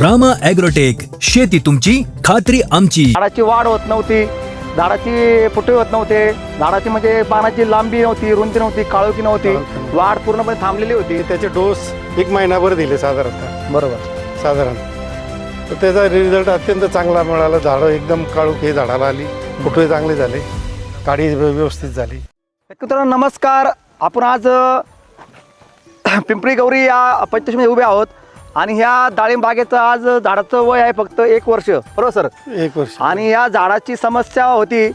Rama agrotech शेती तुमची खात्री आमची. झाडाची वाढ होत नव्हती झाडाची फुटे होत नव्हते झाडाची म्हणजे पानाची लांबी नव्हती रुंदी नव्हती काळोखी नव्हती वाढ पूर्णपणे थांबलेली होती. त्याचे डोस एक महिनाभर दिले साधारणतः. बरोबर. साधारण. तर त्याचा रिझल्ट अत्यंत चांगला मिळाला. झाडं एकदम काळुखी झाडाला आली. फुटवे चांगले झाले. काडी व्य- व्यवस्थित झाली. मित्रांनो नमस्कार. आपण आज अ, पिंपरी गौरी या पंचशीमध्ये उभे आहोत. आणि ह्या डाळिंब बागेचं आज झाडाचं वय आहे फक्त एक वर्ष. बरोबर सर? एक वर्ष. आणि या झाडाची समस्या होती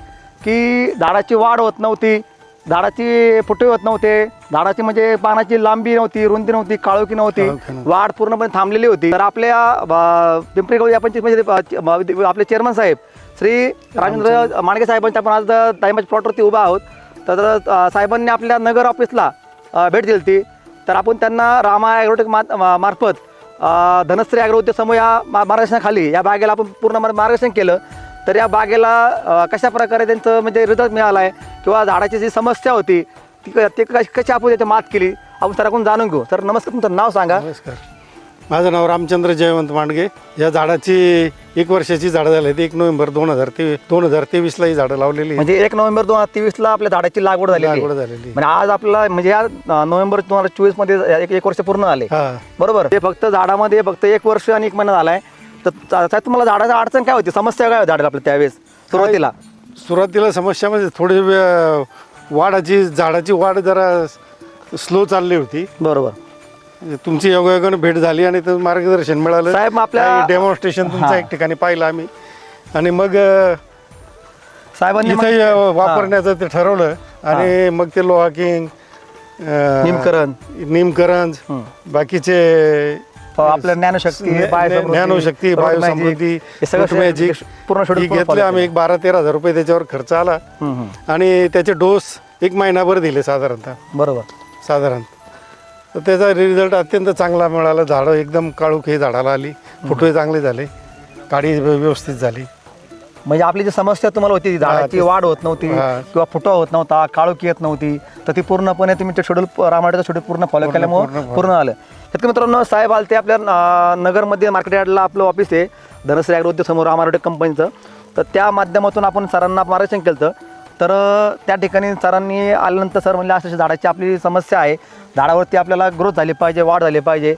की झाडाची वाढ होत नव्हती झाडाची फुटे होत नव्हते झाडाची म्हणजे पानाची लांबी नव्हती रुंदी नव्हती काळोखी नव्हती. वाढ पूर्णपणे थांबलेली होती. तर आपल्या पिंपरी गौरी आपण म्हणजे आपले चेअरमन साहेब श्री राजेंद्र माणगे साहेबांच्या आपण आज डाळिंबाच्या प्लॉटवरती उभा आहोत. तर साहेबांनी आपल्या नगर ऑफिसला भेट दिली होती. तर आपण त्यांना रामा ॲग्रोटेक मार्फत धनश्री ॲग्रो समूह या मा- मार्गदर्शनाखाली या बागेला आपण पूर्ण मार्गदर्शन केलं. तर या बागेला कशा प्रकारे त्यांचं म्हणजे रिझल्ट मिळाला आहे किंवा झाडाची जी समस्या होती ती क- ते कशी कशी आपण त्याची मात केली आपण सराकडून जाणून घेऊ. तर नमस्कार तुमचं नाव सांगा. नमस्कार. माझं नाव रामचंद्र जयवंत मांडगे. या झाडाची एक वर्षाची झाडं झाली आहेत. एक नोव्हेंबर दोन हजार तेवीस दोन हजार तेवीसला ही झाडं लावलेली. म्हणजे एक नोव्हेंबर दोन हजार तेवीसला आपल्या झाडाची लागवड आहे. लागवड झालेली. म्हणजे आज आपला म्हणजे या नोव्हेंबर दोन हजार चोवीसमध्ये एक एक वर्ष पूर्ण आले हा. बरोबर? ते फक्त झाडामध्ये फक्त एक वर्ष आणि एक महिना झालाय. तर साहेब तुम्हाला झाडाची अडचण काय होती? समस्या काय होती झाडाला आपल्या त्यावेळेस? सुरुवातीला? सुरुवातीला समस्या म्हणजे थोडी वाढाची झाडाची वाढ जरा स्लो चालली होती. बरोबर. तुमची योगायोगानं भेट झाली आणि ते मार्गदर्शन मिळालं. साहेब, आपल्या- डेमॉन्स्ट्रेशन तुमचं. एक ठिकाणी पाहिलं आम्ही. आणि मग साहेबांनी वापरण्याचं ते ठरवलं. आणि मग ते लोहा किंग निमकरण. निमकरंज. बाकीचे हो, आपलं ज्ञानशक्ती, ज्ञानशक्ती बायोसमृद्धी मॅजिक, पूर्ण घेतले आम्ही. एक बारा तेरा हजार रुपये त्याच्यावर खर्च आला. आणि त्याचे डोस एक महिनाभर दिले साधारणतः. बरोबर. साधारण तर त्याचा रिझल्ट अत्यंत चांगला मिळाला. झाडं एकदम काळुखी झाडाला आली. फुटवे चांगले झाले. व्य- व्यवस्थित झाली. म्हणजे आपली जी समस्या तुम्हाला होती ती झाडाची वाढ होत नव्हती हा. किंवा फुटवा होत नव्हता काळोखी येत नव्हती तर ती पूर्णपणे तुम्ही ते शेड्यूल रामायणाचं शेड्यूल पूर्ण फॉलो केल्यामुळे पूर्ण आलं. शेतकरी मित्रांनो साहेब आले ते आपल्या अं, नगरमध्ये मार्केट यार्डला आपलं ऑफिस आहे. धनश्री ॲग्रो उद्योग समोर रामारोटे कंपनीचं तर त्या माध्यमातून आपण सरांना मार्गदर्शन केलं होतं. तर त्या ठिकाणी सरांनी आल्यानंतर सर म्हणले अशा झाडाची आपली समस्या आहे. झाडावरती आपल्याला ग्रोथ झाली पाहिजे वाढ झाली पाहिजे.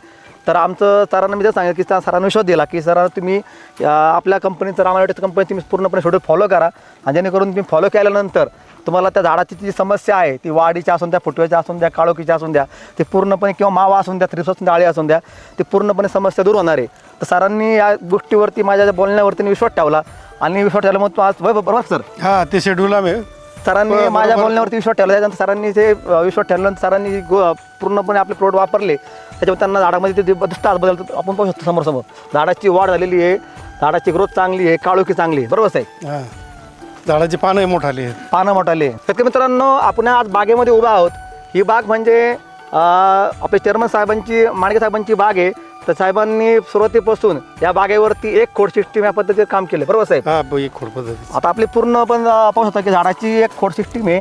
तर आमचं सरांना मी जर सांगितलं की त्या सरांना विश्वास दिला की सर तुम्ही आपल्या कंपनीचं रामायण कंपनी तुम्ही पूर्णपणे शेड्यूल फॉलो करा. आणि जेणेकरून तुम्ही फॉलो केल्यानंतर तुम्हाला त्या झाडाची जी समस्या आहे ती वाढीची असून द्या फुटव्याच्या असून द्या काळोखीच्या असून द्या ते पूर्णपणे किंवा मावा असून द्या थ्रिप्स असून द्या आळी असून द्या ते पूर्णपणे समस्या दूर होणार आहे. तर सरांनी या गोष्टीवरती माझ्या बोलण्यावरती विश्वास ठेवला. आणि विश्वास ठेवल्यामुळे तो आज बरोबर बरोबर सर. हा ते शेड्यूल आम्ही. सरांनी बरोबर, माझ्या. बोलण्यावरती विश्वास ठेवला त्याच्यानंतर सरांनी ते अ, विश्वास ठेवल्यानंतर सरांनी गो- पूर्णपणे आपले प्रोडक्ट वापरले त्याच्यामुळे त्यांना झाडामध्ये ते दिसतं आज बदलतो आपण पाहू शकतो समोर समोर झाडाची वाढ झालेली आहे झाडाची ग्रोथ चांगली आहे काळोखी चांगली आहे. बरोबर साहेब? हा. झाडाची पानं मोठाली आहेत. पानं मोठाले शेतकरी मित्रांनो आपण आज बागेमध्ये उभा आहोत. ही बाग म्हणजे अ, आपले चेअरमन साहेबांची माणके साहेबांची बाग आहे. तर साहेबांनी सुरुवातीपासून या बागेवरती एक खोड सिस्टीम या पद्धतीने काम केले. बरोबर साहेब? हा ब- एक खोड पद्धती आता आपली पूर्ण पण अ, पाहू शकता की झाडाची एक खोड सिस्टीम आहे.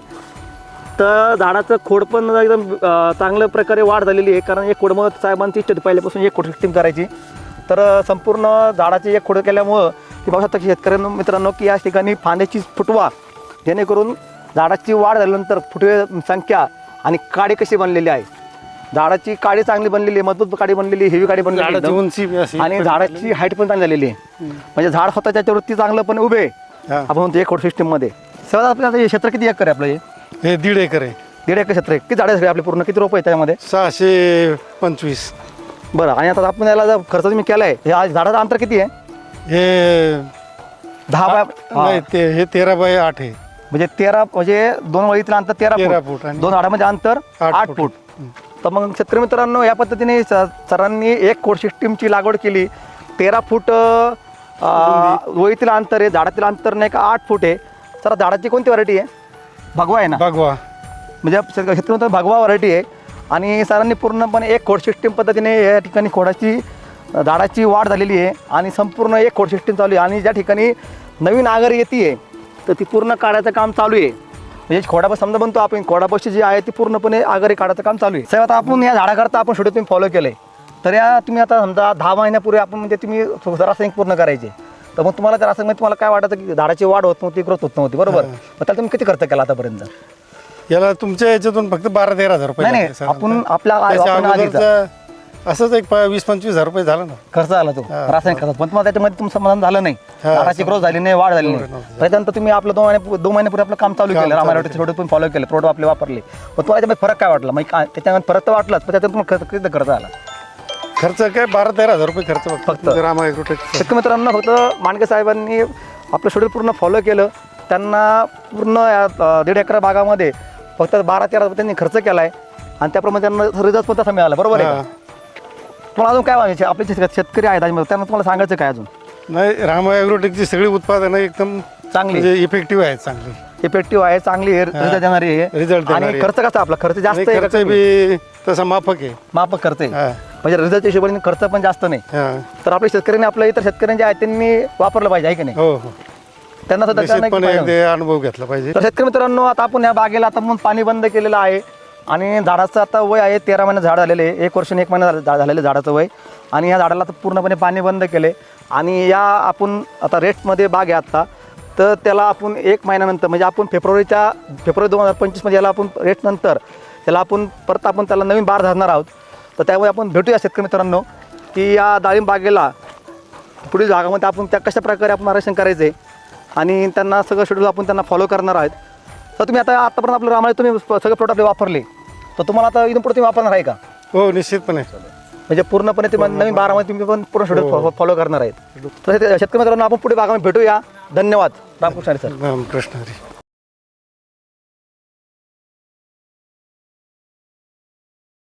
तर झाडाचं खोड पण एकदम अ, चांगल्या प्रकारे वाढ झालेली आहे. कारण एक खोडमुळं साहेबांची इच्छा होती पहिल्यापासून एक खोड सिस्टीम करायची. तर अ, संपूर्ण झाडाची एक खोड केल्यामुळं ती पाहू शकता की शेतकऱ्यांनो मित्रांनो की या ठिकाणी फांद्याची फुटवा जेणेकरून झाडाची वाढ झाल्यानंतर फुटवे संख्या आणि काडी कशी बनलेली आहे. झाडाची काडी चांगली बनलेली आहे मजबूत काडी बनलेली हेवी काडी बनलेली आहे झाडाची एकदम. उंची बी अशी आणि झाडाची हाईट पण चांगली झालेली आहे. म्हणजे झाड स्वतः त्याच्यावरती चांगलं पण उभे आहे. हा. आपण म्हणतो एक खोड सिस्टीममध्ये. सगळं आपल्याला हे क्षेत्र किती एकर आहे आपलं हे? हे दीड एकर आहे. दीड एकर क्षेत्र आहे. किती झाडे सगळे आपले पूर्ण? किती रोप आहे त्यामध्ये सहाशे पंचवीस. बरं आणि आता आपण याला खर्च तुम्ही केलाय हे आज झाडाचं अंतर किती आहे? हे दहा बाय नाही ते हे तेरा बाय आठ आहे. म्हणजे तेरा म्हणजे दोन वळीतील अंतर तेरा तेरा फूट. फूट आणि दोन झाडामध्ये अंतर आठ आठ फूट. फूट. तर मग शेतकरी मित्रांनो या पद्धतीने सरांनी एक कोड सिस्टीमची लागवड केली. तेरा फूट वळीतील अंतर आहे झाडातील अंतर नाही का आठ फूट आहे. सर झाडाची कोणती व्हरायटी आहे? भगवा आहे ना? बागवा म्हणजे शेतकरी मित्रांनो भगवा व्हरायटी आहे. आणि सरांनी पूर्णपणे एक खोड सिस्टीम पद्धतीने या ठिकाणी खोडाची झाडाची वाढ झालेली आहे. आणि संपूर्ण एक खोड सिस्टीम चालू आहे. आणि ज्या ठिकाणी नवीन आगर येते तर ती पूर्ण काढायचं काम चालू आहे. म्हणजे खोडापाशी समजा म्हणतो आपण खोडापाशी जी आहे ती पूर्णपणे आगरी काढायचं काम चालू आहे. साहेब आता आपण या झाडाकरता आपण शेड्यूल तुम्ही फॉलो केलंय. तर या तुम्ही आता समजा दहा महिन्यापूर्वी आपण म्हणजे तुम्ही रासायनिक पूर्ण करायचे. तर मग तुम्हाला त्या रासायनिक तुम्हाला काय वाटतं की झाडाची वाढ होत नव्हती ग्रोथ होत नव्हती बरोबर? मग त्याला तुम्ही किती खर्च केला आतापर्यंत? याला तुमच्या याच्यातून फक्त बारा तेरा हजार रुपये नाही, लागले. आपण आपल्या आ- त्याच्या आपण आधीचा. अगोदरचा असंच एक प- वीस पंचवीस हजार रुपये झालं ना. खर्च आला तो. रासायनिक खर्च पण तुम्हाला त्याच्यामध्ये तुमचं समाधान झालं नाही. झाडाची ग्रोथ झाली नाही वाढ झाली नाही. त्याच्यानंतर तुम्ही आपलं दोन महिने दोन महिन्यापूर्वी आपलं काम चालू केलं. चालू रामायण प्रोडक्ट पण फॉलो केले. प्रोडक्ट आपले वापरले. पण तुम्हाला त्याच्यामध्ये फरक काय वाटला? मग काय- त्याच्यामध्ये फरक तर वाटलाच पण त्याच्यात तुम्हाला खर्च किती खर्च आला? खर्च काय? बारा तेरा हजार रुपये खर्च फक्त. फक्त. रामा ॲग्रोटेक शेतकरी मित्रांनो फक्त मांडके साहेबांनी आपलं शेड्यूल पूर्ण फॉलो केलं. त्यांना पूर्ण या, अं, दीड एकर बागामध्ये फक्त बारा तेरा रुपये त्यांनी खर्च केला आहे आणि त्याप्रमाणे त्यांना रिझल्ट पण तसा मिळाला बरोबर आहे का? तुम्हाला अजून काय म्हणायचे आपले शेतकरी आहेत आणि त्यांना तुम्हाला सांगायचं काय अजून? नाही रामा ॲग्रोटेकची सगळी उत्पादनं एकदम चांगली. म्हणजे इफेक्टिव्ह आहेत चांगली. इफेक्टिव्ह आहे चांगली आहे रिझल्ट देणारी Result देणारी आणि. खर्च कसा आपला? खर्च जास्त आणि आहे का खर्च कमी? बी तसा माफक आहे. माफक खर्च आहे. हा. म्हणजे रिझल्टच्या हिशोबाने खर्च पण जास्त नाही. हा. तर आपल्या शेतकऱ्यांनी आपल्या इतर शेतकऱ्यांचे आहेत त्यांनी वापरलं पाहिजे आहे की नाही? हो हो. त्यांना सुद्धा त्यांना निश्चितपणे एक ते अनुभव घेतला पाहिजे. तर शेतकरी मित्रांनो आता आपण या बागेला आता आपण पाणी बंद केलेलं आहे. आणि झाडाचं आता वय आहे तेरा महिने झाड झालेले आहे. एक वर्ष एक महिना झालं- झा- झालेलं झाडाचं वय. आणि या झाडाला तर पूर्णपणे पाणी बंद केले. आणि या आपण आता रेटमध्ये बाग आहे आत्ता तर त्याला आपण एक महिन्यानंतर म्हणजे आपण फेब्रुवारीच्या फेब्रुवारी दोन हजार पंचवीसमध्ये याला आपण रेस्टनंतर त्याला आपण परत आपण त्याला नवीन बार धरणार आहोत. तर त्यामुळे आपण भेटूया शेतकरी मित्रांनो की या डाळिंब बागेला पुढील भागामध्ये आपण त्या कशा प्रकारे आपण मार्गदर्शन करायचं. आहे आणि त्यांना सगळं शेड्यूल आपण त्यांना फॉलो करणार आहेत. तर तुम्ही आता आतापर्यंत आपलं रामायण तुम्ही सगळे प्रोडक्ट आपले वापरले. तर तुम्हाला आता इथून पुढे तुम्ही वापरणार आहे का? हो निश्चितपणे. म्हणजे पूर्णपणे ते नवीन बारामध्ये तुम्ही पण पूर्ण शेड्यूल फॉलो करणार आहेत. तर शेत- शेतकरी मित्रांनो आपण पुढे भागामध्ये भेटूया. धन्यवाद. रामकृष्ण सर. रामकृष्ण हरी.